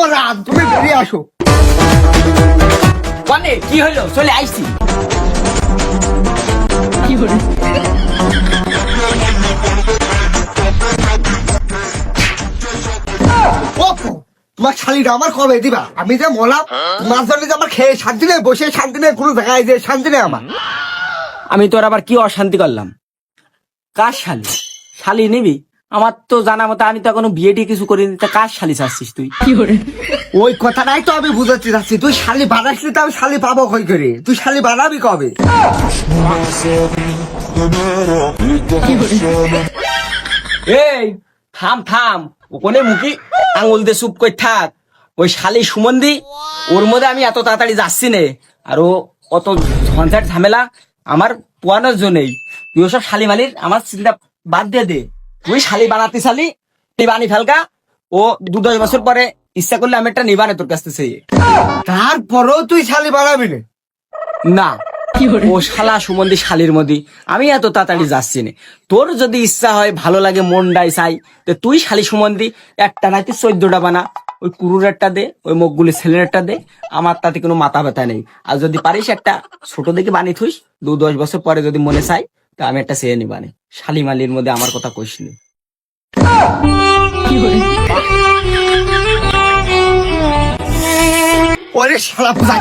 অপরাধ তুমি বেরিয়ে আসো। কনে কি হলো? চলে আইছি। অপু তোমার শালিটা আমার কবে দিবা? আমি যে মলাম তোমার জন্য যে আমার খেয়ে শান্তি নেই বসে শান্তি নেই কোনো জায়গায় যে শান্তি নেই আমার। আমি তোর আবার কি অশান্তি করলাম? কার শালি? শালি নিবি? আমার তো জানা মতো আমি তো এখনও বিয়ে টিয়ে কিছু করিনি তা কার শালি চাচ্ছিস তুই? ওই কথাটাই তো আমি বুঝাতে চাচ্ছি। তুই শালি বানাসলি তো আমি শালি পাবো কই করে? তুই শালি বানাবি কবে? এই থাম থাম। ওখানে মুখি আঙুল দিয়ে চুপ করে থাক। ওই শালি সুমন্দি ওর মধ্যে আমি এত তাড়াতাড়ি যাচ্ছি নে। আর ও অত ঝঞ্ঝাট ঝামেলা আমার পোয়ানোর জন্যই। তুই ওসব শালি মালির আমার চিন্তা বাদ দিয়ে দে। তুই শালি বানাতে শালি তুই বানি ফেলকা ও দু দশ বছর পরে ইচ্ছা করলে আমি একটা নিবানে তোর কাছ থেকে তারপরেও তুই শালি বানাবি না? ও শালা সুমন্দি শালির মধ্যে আমি এত তাড়াতাড়ি যাচ্ছি না। তোর যদি ইচ্ছা হয় ভালো লাগে মনটাই চাই তো তুই শালি সুমন্দি একটা নাইতে চোদ্দটা বানা। ওই কুরুরেরটা দে ওই মুখগুলি ছেলেরটা দে আমার তাতে কোনো মাথা ব্যথা নেই। আর যদি পারিস একটা ছোট দেখে বানিয়ে থুইস দু দশ বছর পরে যদি মনে চাই তা আমি একটা চেয়ে নিবানে শালি মালির মধ্যে আমার কথা কইস নি। ওরে শালা পূজা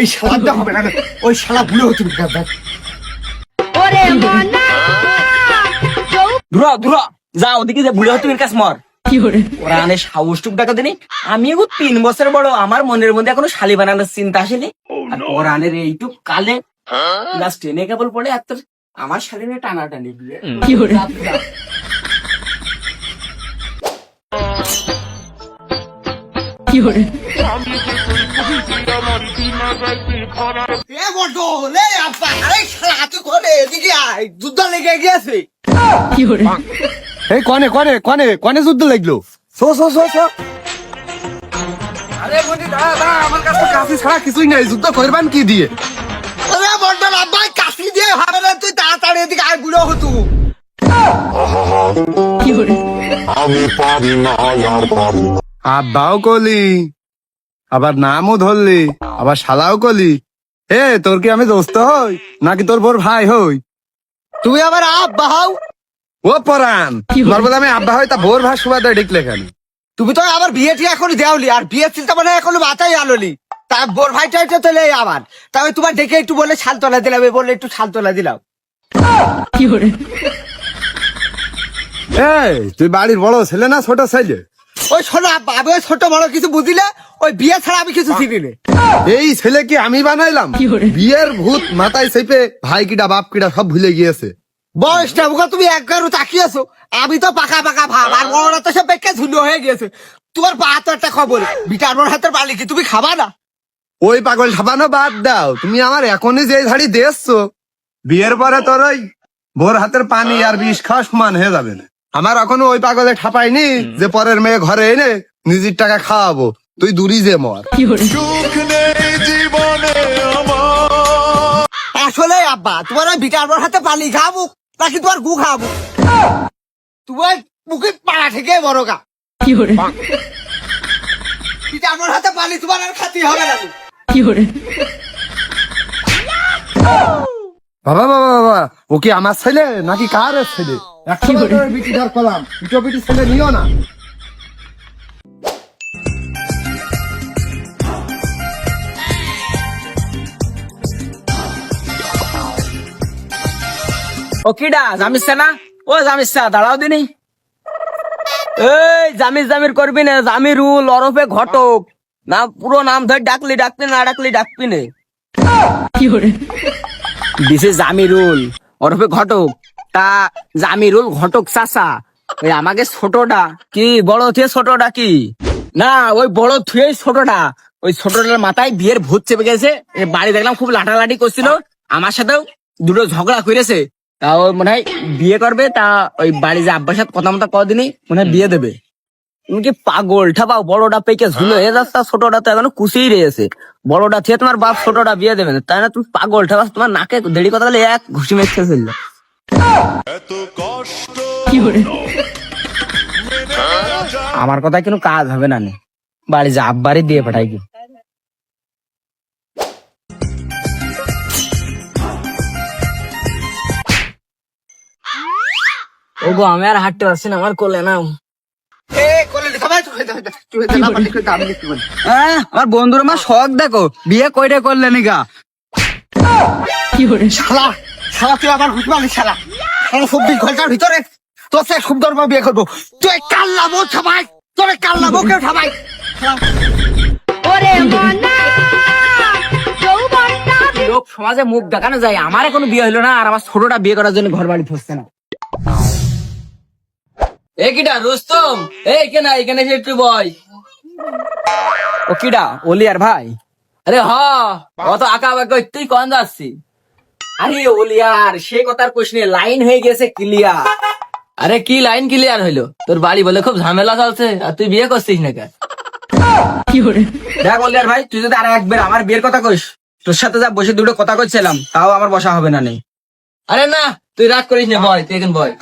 এই শালাটা হবে না ওই শালা ভুলে হতে ওরে মনা! ধুরা ধুরা যা ওদিকে যে বুড়ে হতো কাছে মর। ওরা আনে সাহসটুক টাকা দিনি আমি তিন বছর বড় আমার মনের মধ্যে এখনও শালি বানানোর চিন্তা আসেনি। আর ওরা আনের এইটুক কালে। ক্লাস টেনে কেবল পড়ে আর তোর আমার শালি নিয়ে টানাটানি কি করে? এ বড় লে আপা আরে শালা হাতে করে এদিকে আয় যুদ্ধ লেগে গিয়েছে এই কনে কনে কনে কনে যুদ্ধ লাগল? সো সো সো সো আরে বন্ধু দাঁড়া দাঁড়া আমার কাছে কাশি ছাড়া কিছুই নাই যুদ্ধ করবেন কি দিয়ে? তুই তাড়াতাড়ি এদিকে আয় বুড়ো হতু। আমি পারি না আর পারি না। আব্বাও কলি আবার নামও ধরলি আবার শালাও কলি। এ তোর কি আমি দোস্ত হই নাকি তোর বোর ভাই হই? তুমি আবার আব্বা হাও? ও পরান তোর বলে আমি আব্বা হই তা বোর ভাই সুবাদে ডিকলে কেন? তুমি তো আবার বিয়ে টিয়ে এখনও দেওলি আর বিয়ে চিন্তা মানে এখনও মাথায় আলোলি। তা বোর ভাইটা এটা তোলে আবার। তবে তোমার দেখে একটু বলে ছাল তোলা দিলাম এই বললে একটু ছাল তোলা দিলাম। এই তুই বাড়ির বড় ছেলে না ছোট ছেলে? ওই শোনো ওই ছোট বড় কিছু বুঝিলে ওই বিয়ে ছাড়া আমি কিছু চিনি এই ছেলে কি আমি বানাইলাম? বিয়ের ভূত মাথায় চেপে ভাই কিটা বাপ কিটা সব ভুলে গিয়েছে। বয়সটা মুখে তুমি একবারও তাকিয়েছো আমি তো পাকা পাকা ভাব আর বড়রা তো সব বেকে ঝুলো হয়ে গিয়েছে। তোমার পা তো একটা খবর বিটার বড় হাতের বালি কি তুমি খাবা না? ওই পাগল ঠাপানো বাদ দাও তুমি আমার এখনই যে ঝাড়ি দেখছ বিয়ের পরে তোর ওই ভোর হাতের পানি আর বিষ খাওয়া সমান হয়ে যাবে না। আমার এখনও ওই পাগলে ঠাপাইনি যে পরের মেয়ে ঘরে এনে নিজের টাকা খাওয়াবো। তুই দূরই যে মর। আসলে আব্বা তোমার ওই বিটার বড় হাতে পানি খাব নাকি তোমার গু খাব? তোমার মুখে পাড়া থেকে বড় গা। বিটার বড় হাতে পানি তোমার আর খাতি হবে না। বাবা বাবা বাবা ও কি আমার ছেলে নাকি কার ছেলে? বিটি ধর ছেলে নিও না। ও কিডা জামিস না? ও জামিস দাঁড়াও দিনি। এই জামিস জামির করবি না জামিরুল ঘটক। না পুরো নাম ধর ডাকলি ডাকবি না ডাকলি ডাকবি না। দিস ইজ জামিরুল ওরফে ঘটক। তা জামিরুল ঘটক চাচা। ওই আমাকে ছোটটা। কি, বড় থুয়ে ছোটটা কি? না, ওই বড় থুয়ে ছোটটা। ওই ছোটটার মাথায় বিয়ের ভূত চেপে গেছে। বাড়ি দেখলাম খুব লাঠালাঠি করছিল। আমার সাথেও দুটো ঝগড়া করেছে তা ও মনে হয় বিয়ে করবে। তা ওই বাড়ি যে আব্বার সাথে কথা মতো কদিনই মনে হয় বিয়ে দেবে। তুমি কি পাগল? ঠাপাও বড়টা পেকে ঝুলে হয়ে। যাচ্ছে আর ছোটটা তো এখনও খুশিই রয়েছে। বড়টা থেকে তোমার বাপ ছোটটা বিয়ে দেবে না। তাই না তুমি পাগল? ঠাপাস তোমার নাকে দেরি কথা বলে এক ঘুষি মেখে ফেলল। এত কষ্ট আমার কথা কোনো কাজ হবে না নে। বাড়ি যা আব্বারই দিয়ে পাঠাই কি ওগো আমি আর হাঁটতে পারছি না আমার কোলে নাও। আমার বন্ধুর মা শখ দেখো বিয়ে কইটা করলে নিকা শালা শালা তুই আবার হুট শালা। শালা চব্বিশ ঘণ্টার ভিতরে তোর সে সুন্দর বিয়ে করব। তুই তোরে কেউ ওরে মনা লোক সমাজে মুখ দেখানো যায় আমার এখনও বিয়ে হলো না আর আমার ছোটটা বিয়ে করার জন্য ঘর বাড়ি ফসছে না। এ কিডা রুস্তম? এই কেনা এখানে এসে একটু বয় ও কিডা ওলি আর ভাই? আরে হ অত আঁকা বাঁকা তুই কন যাচ্ছি? আরে ওলিয়ার সে কথার কোশনে লাইন হয়ে গেছে ক্লিয়ার আরে কি লাইন ক্লিয়ার হইল? তোর বাড়ি বলে খুব ঝামেলা চলছে আর তুই বিয়ে করছিস না কেন? দেখ ওলিয়ার ভাই তুই যদি আর একবার আমার বিয়ের কথা কইস তোর সাথে যা বসে দুটো কথা কইছিলাম তাও আমার বসা হবে না নেই আরে না তুই রাগ করিস না বয় তুই এখন বয়।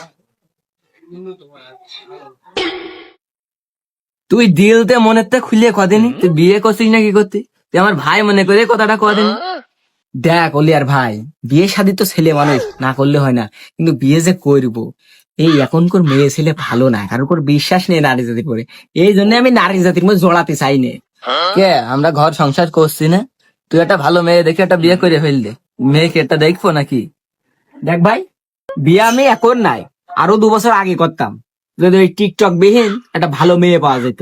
তুই দিলতে মনেতে খুলিয়ে কদিনি তুই বিয়ে করছিস না কি করতি? তুই আমার ভাই মনে করে কথাটা কদিনি দেখ আর ভাই বিয়ে শাদি তো ছেলে মানুষ না করলে হয় না। কিন্তু বিয়ে যে করব এই এখনকার মেয়ে ছেলে ভালো না কারোর উপর বিশ্বাস নেই নারী জাতির পরে এই জন্য আমি নারী জাতির মধ্যে জড়াতে চাই না। কে আমরা ঘর সংসার করছি না? তুই একটা ভালো মেয়ে দেখে একটা বিয়ে করে ফেল দে মেয়েকে এটা দেখব নাকি? দেখ ভাই বিয়ে আমি এখন নাই। আরও দু বছর আগে করতাম। যদি ওই টিকটক বিহীন একটা ভালো মেয়ে পাওয়া যেত।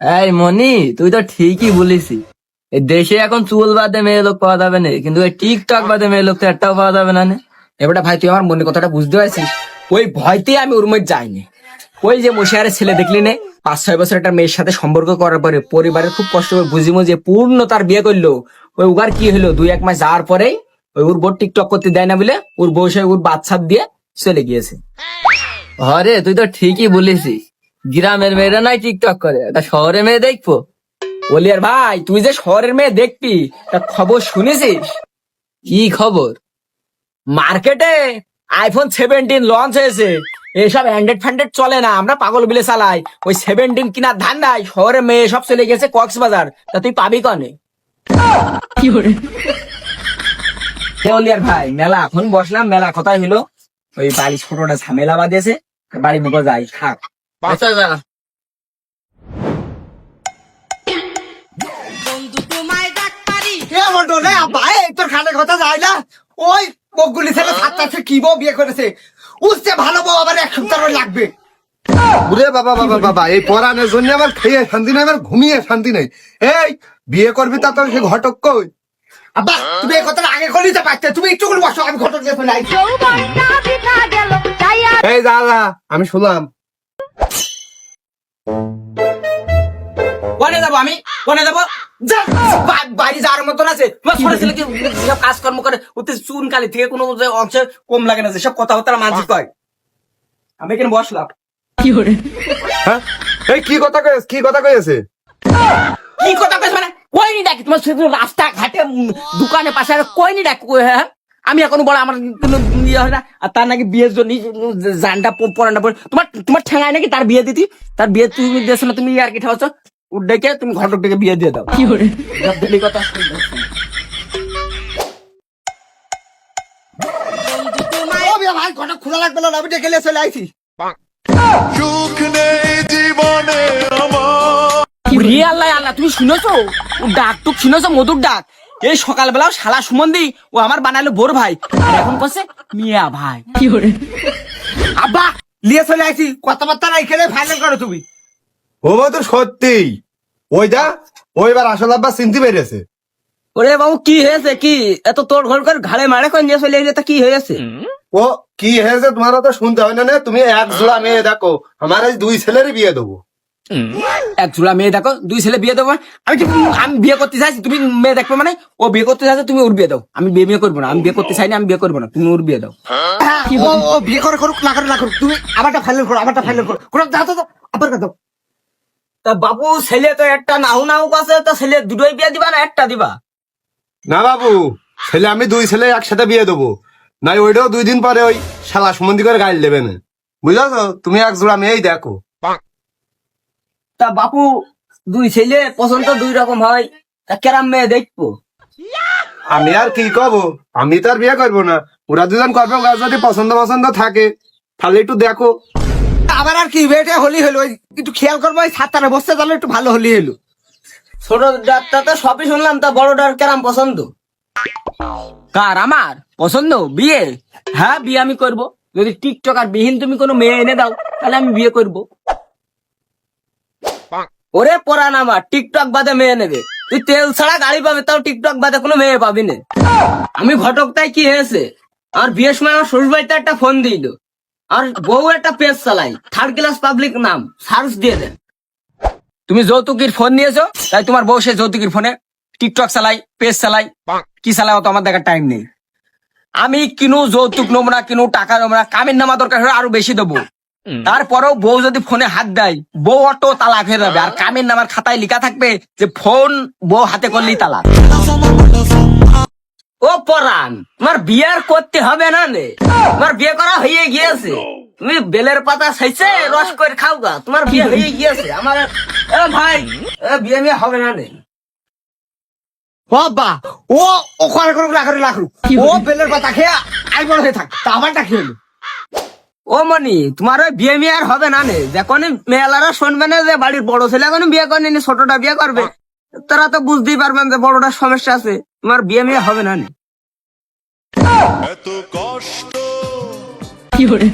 এই মনি, তুই তো ঠিকই বলিসি দেশে এখন চুল বাদে মেয়ে লোক পাওয়া যাবে না। কিন্তু ওই টিকটক বাদে মেয়ে লোক তো একটাও পাওয়া যাবে না। এবারটা ভাই, তুই আমার মনে কথাটা বুঝতে পারছিস? ওই ভয়তে আমি ওর মধ্যে যাইনি। ওই যে মশিয়ারের ছেলে দেখলি নে, পাঁচ, ছয় বছর একটা মেয়ের সাথে সম্পর্ক করার পরে পরিবারের খুব কষ্ট করে বুঝি মুঝে পূর্ণ তার বিয়ে করল। ওই উগার কি হলো? দুই, এক মাস যাওয়ার পরেই ওই ওর বউ টিকটক করতে দেয় না বলে ওর বউ ওর বাচ্চা দিয়ে চলে গিয়েছে। আরে তুই তো ঠিকই বলেছিস। গ্রামের মেয়েরা নাই টিকটক করে তা শহরে মেয়ে দেখব? বলিয়ার ভাই তুই যে শহরের মেয়ে দেখবি তা খবর শুনেছিস? কি খবর? মার্কেটে আইফোন সেভেন্টিন লঞ্চ হয়েছে। এসব হ্যান্ডেড ফ্যান্ডেড চলে না আমরা পাগল বিলে চালাই। ওই সেভেন্টিন কিনার ধান নাই শহরে মেয়ে সব চলে গেছে কক্সবাজার। তা তুই পাবি কনে? দেওলিয়ার ভাই মেলা এখন বসলাম মেলা কোথায় হলো? ওই বাড়ি ছোটটা ঝামেলা বাঁধেছে বাড়ি মুখো যাই থাক তোর কথা না? ওই বকগুলি ছেলে সাতটা কি বউ বিয়ে করেছে? উঠছে ভালো বউ আবার এক সপ্তাহ করে লাগবে। ওরে বাবা বাবা বাবা এই পরানের জন্য আবার খেয়ে শান্তি নেই আবার ঘুমিয়ে শান্তি নেই। এই বিয়ে করবি তা তোর সে ঘটক কই? আব্বা তুমি এই কথাটা আগে করে নিতে পারতে তুমি একটু করে বসো আমি ঘটক দিয়ে ফেলে আইছি। যৌবনটা বৃথা গেল তাই আর এই যা আমি শুনলাম। কোনে যাব আমি? কোনে যাব? বাড়ি যাওয়ার মতন আছে। তোমার ছোট ছেলে কি সব কাজকর্ম করে ওতে চুন কালি থেকে কোনো যে অংশে কম লাগে না যে সব কথাবার্তা মাঝি কয় আমি এখানে বসলাম। হ্যাঁ? এই কি কথা কয়েছে কি কথা কয়েছে কি কথা কইছ মানে? কইনি ডাকি তোমার শুধু রাস্তা ঘাটে দোকানে পাশে আর কইনি ডাকি কই, হ্যাঁ? আমি এখন বড় আমার কোনো ইয়ে হয় না। আর তার নাকি বিয়ের জন্য জানটা পড়ানটা পড়ে তোমার তোমার ঠেঙায় নাকি তার বিয়ে দিতি? তার বিয়ে তুমি দিয়েছ না তুমি আর কি উঠ ডেকে তুমি ঘটক ডেকে বিয়ে দিয়ে দাও। কি করে? কথা। ও বিয়া ভাই ঘটক খোলা লাগবে না আমি ডেকে চলে আইছি। রে আল্লাহ আল্লাহ তুমি শুনেছো? ও ডাক তো শুনেছো মধুর ডাক? এই সকালবেলাও শালা সুমন্দি ও আমার বানালো বোর ভাই। এখন করছে মিয়া ভাই। আব্বা নিয়ে চলে আইছি কথাবার্তা নাই খেলে ফাইনাল করো তুমি। ও তো সত্যি। ওই যা ওইবার আসল আব্বা চিনতে পেরেছে। ওরে বাবু কি হয়েছে কি? এত তোর ঘর করে ঘাড়ে মারে করে নিয়ে চলে এলে তা কি হয়েছে? ও কি হয়েছে তোমার তো শুনতে হয় না নে? তুমি এক জোড়া মেয়ে দেখো আমার দুই ছেলেরই বিয়ে দেবো। এক চুলা মেয়ে দেখো দুই ছেলে বিয়ে দেবো। আমি কি আমি বিয়ে করতে চাইছি তুমি মেয়ে দেখবে মানে? ও বিয়ে করতে চাইছে তুমি ওর বিয়ে দাও। আমি বিয়ে বিয়ে করব না আমি বিয়ে করতে চাই না আমি বিয়ে করব না তুমি ওর বিয়ে দাও। ও ও বিয়ে করে করুক না করে না করুক তুমি আবারটা ফাইনাল করো আবারটা ফাইনাল করো। করো যাও তো আবার কথা তা বাবু ছেলে তো একটা নাহু নাহু আছে তা ছেলে দুটোই বিয়ে দিবা না একটা দিবা? না বাবু ছেলে আমি দুই ছেলে একসাথে বিয়ে দেবো। নাই ওইটাও দুই দিন পরে ওই শালা সম্বন্ধি করে গাইল দেবে না। বুঝছ? তুমি এক জোড়া মেয়েই দেখো। তা বাপু দুই ছেলে পছন্দ দুই রকম হয়। তা কেরাম মেয়ে দেখব? আমি আর কি কব? আমি তো আর বিয়ে করব না। ওরা দুজন করবে ওরা যদি পছন্দ পছন্দ থাকে তাহলে একটু দেখো। আবার আর কি এটা হলি হলো। ওই একটু খেয়াল করব ওই সাতটারে বসতে তাহলে একটু ভালো হলি হলো। ছোট ডাক্তার তো সবই শুনলাম তা বড়টার কেরাম পছন্দ? কার আমার? পছন্দ? বিয়ে? হ্যাঁ বিয়ে আমি করব। যদি টিকটক আর বিহীন তুমি কোনো মেয়ে এনে দাও তাহলে আমি বিয়ে করব। ওরে পরান আমার টিকটক বাদে মেয়ে নেবে। তুই তেল ছাড়া গাড়ি পাবে, তাও টিকটক বাদে কোনো মেয়ে পাবি না। আমি ঘটক তাই কি হয়েছে? আর বিয়ের সময় আমার শ্বশুর বাড়িতে একটা ফোন দিল। আর বউ একটা পেজ চালাই থার্ড ক্লাস পাবলিক নাম, সার্চ দিয়ে দেন। তুমি যৌতুকির ফোন নিয়েছো, তাই তোমার বউ সে যৌতুকির ফোনে টিকটক চালাই পেজ চালাই। কি চালাও তো আমার দেখার টাইম নেই। আমি কিনু যৌতুক নেব না, কিনু টাকা নেব না, কামের নামা দরকার হলে আরও বেশি দেবো। তারপরেও বউ যদি ফোনে হাত দেয় বউ অটো তালাক হয়ে যাবে। আর কামের নামার খাতায় লেখা থাকবে যে ফোন বউ হাতে করলেই তালাক। ও পরান তোমার বিয়ে আর করতে হবে না নে। তোমার বিয়ে করা হয়ে গিয়েছে। তুমি বেলের পাতা খাইছে রস করে খাও গা। তোমার বিয়ে হয়ে গিয়েছে। আমার এ ভাই এ বিয়ে মিয়ে হবে না নে। ও বা ও ওখানে করুক না করে ও বেলের পাতা খেয়ে আই বড় হয়ে থাক। তা আমারটা খেয়ে ও মনি তোমার ওই বিয়ে মেয়ে আর হবে না নে? যখন মেয়েলারা শুনবে না যে বাড়ির বড় ছেলে এখন বিয়ে করেনি ছোটটা বিয়ে করবে। তারা তো বুঝতেই পারবেন যে বড়টা সমস্যা আছে। তোমার বিয়ে মেয়ে হবে না নে। এত কষ্ট কি করে?